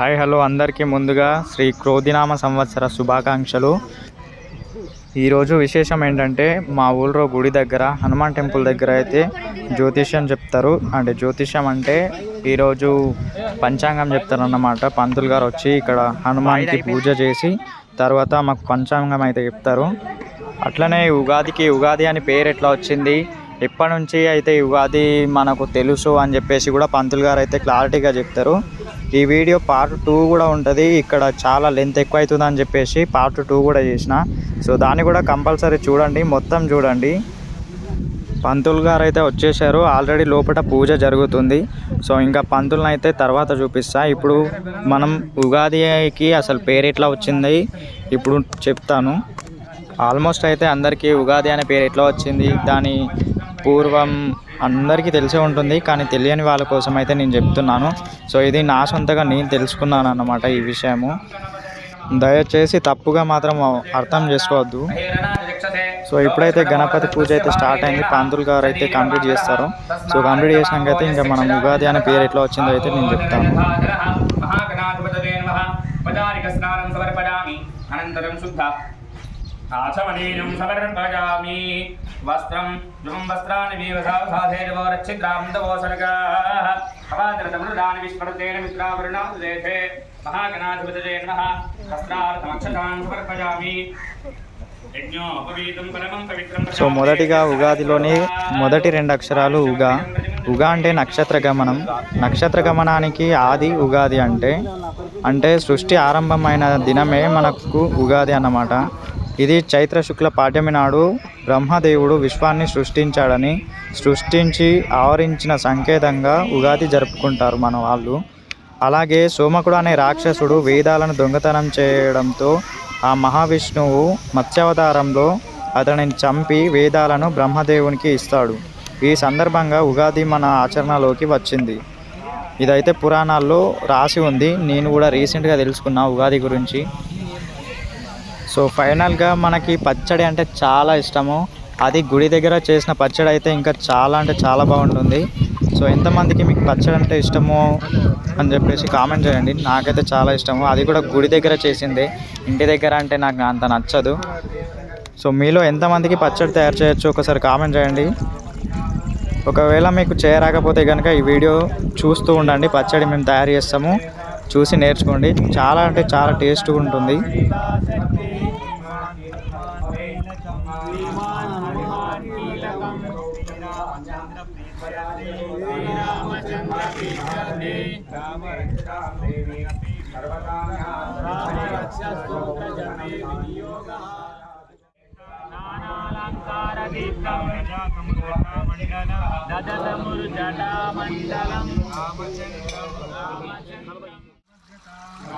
Hi hello అందరికీ ముందుగా శ్రీ క్రోధినామ సంవత్సర శుభాకాంక్షలు. ఈరోజు విశేషం ఏంటంటే మా ఊళ్ళో గుడి దగ్గర హనుమాన్ టెంపుల్ దగ్గర అయితే జ్యోతిష్యం చెప్తారు. అంటే జ్యోతిష్యం అంటే ఈరోజు పంచాంగం చెప్తారు అన్నమాట పంతులు గారు వచ్చి ఇక్కడ హనుమాన్కి పూజ చేసి తర్వాత మాకు పంచాంగం అయితే చెప్తారు. అట్లనే ఉగాదికి ఉగాది అని పేరు ఎట్లా వచ్చింది? ఎప్పటి నుంచి అయితే ఉగాది మనకు తెలుసు అని చెప్పేసి కూడా పంతులు గారు అయితే క్లారిటీగా చెప్తారు. ఈ వీడియో పార్ట్ టూ కూడా ఉంటుంది. ఇక్కడ చాలా లెంత్ ఎక్కువ అవుతుంది అని చెప్పేసి పార్ట్ టూ కూడా చేసిన. సో దాన్ని కూడా కంపల్సరీ చూడండి. మొత్తం చూడండి. పంతులు గారు అయితే వచ్చేసారు. ఆల్రెడీ లోపల పూజ జరుగుతుంది. సో ఇంకా పంతులను అయితే తర్వాత చూపిస్తా. ఇప్పుడు మనం ఉగాదికి అసలు పేరు ఎట్లా వచ్చింది? ఇప్పుడు చెప్తాను. ఆల్మోస్ట్ అయితే అందరికీ ఉగాది అనే పేరు ఎట్లా వచ్చింది? దాని పూర్వం అందరికీ తెలిసే ఉంటుంది కానీ తెలియని వాళ్ళ కోసం అయితే నేను చెప్తున్నాను. సో ఇది నా సొంతగా నేను తెలుసుకున్నాను అన్నమాట ఈ విషయము. దయచేసి తప్పుగా మాత్రం అర్థం చేసుకోవద్దు. సో ఇప్పుడైతే గణపతి పూజ అయితే స్టార్ట్ అయింది పంతులు గారు అయితే కంప్లీట్ చేస్తారు. సో కంప్లీట్ చేసినాక అయితే ఇంకా మనం ఉగాది అనే పేరు ఎట్లా వచ్చిందో అయితే నేను చెప్తాను. అనంతరం శుద్ధ. ఆచమనీయం సమర్పయామి వస్త్రం వస్త్రాన్ని అవాదరతమృదాని విస్మృతేన నమః సమర్పయామి సో మొదటిగా ఉగాదిలోని మొదటి రెండు అక్షరాలు ఉగా. ఉగా అంటే నక్షత్ర గమనం నక్షత్ర గమనానికి ఆది ఉగాది అంటే అంటే సృష్టి ఆరంభమైన దినమే మనకు ఉగాది అన్నమాట. ఇది చైత్ర శుక్ల పాఠ్యమి నాడు బ్రహ్మదేవుడు విశ్వాన్ని సృష్టించాడని సృష్టించి ఆవరించిన సంకేతంగా ఉగాది జరుపుకుంటారు మన వాళ్ళు. అలాగే సోమకుడు అనే రాక్షసుడు వేదాలను దొంగతనం చేయడంతో ఆ మహావిష్ణువు మత్స్యావతారంలో అతనిని చంపి వేదాలను బ్రహ్మదేవునికి ఇస్తాడు. ఈ సందర్భంగా ఉగాది మన ఆచరణలోకి వచ్చింది. ఇదైతే పురాణాల్లో రాసి ఉంది. నేను కూడా రీసెంట్గా తెలుసుకున్నా ఉగాది గురించి. సో ఫైనల్గా మనకి పచ్చడి అంటే చాలా ఇష్టము. అది గుడి దగ్గర చేసిన పచ్చడి అయితే ఇంకా చాలా అంటే చాలా బాగుంటుంది. సో ఎంతమందికి మీకు పచ్చడి అంటే ఇష్టమో అని చెప్పేసి కామెంట్ చేయండి. నాకైతే చాలా ఇష్టము. అది కూడా గుడి దగ్గర చేసిందే. ఇంటి దగ్గర అంటే నాకు అంత నచ్చదు. సో మీలో ఎంతమందికి పచ్చడి తయారు చేయొచ్చు ఒకసారి కామెంట్ చేయండి. ఒకవేళ మీకు చేయరాకపోతే కనుక ఈ వీడియో చూస్తూ ఉండండి. పచ్చడి మేము తయారు చేస్తాము. చూసి నేర్చుకోండి. చాలా అంటే చాలా టేస్ట్గా ఉంటుంది.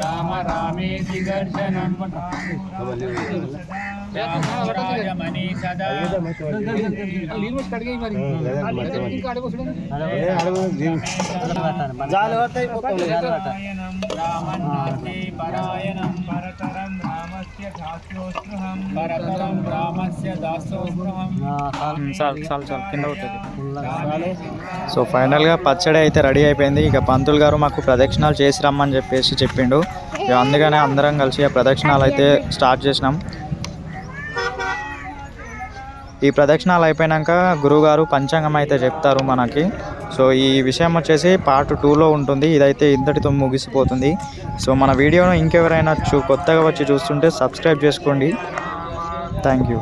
రామ రామేతి దర్శనం. రామని సదా. రామన్నాసి పరాయణం. చాలు చాలు చాలు కింద అవుతుంది సో ఫైనల్గా పచ్చడి అయితే రెడీ అయిపోయింది. ఇక పంతులు గారు మాకు ప్రదక్షిణాలు చేసి రమ్మని చెప్పేసి చెప్పిండు. ఇక అందుకనే అందరం కలిసి ఆ ప్రదక్షిణాలు అయితే స్టార్ట్ చేసినాం. ఈ ప్రదక్షిణాలు అయిపోయాక గురువుగారు పంచాంగం అయితే చెప్తారు మనకి. సో ఈ విషయం వచ్చేసి పార్ట్ టూలో ఉంటుంది. ఇదైతే ఇంతటితో ముగిసిపోతుంది. సో మన వీడియోను ఇంకెవరైనా చూ కొత్తగా వచ్చి చూస్తుంటే సబ్స్క్రైబ్ చేసుకోండి. Thank you.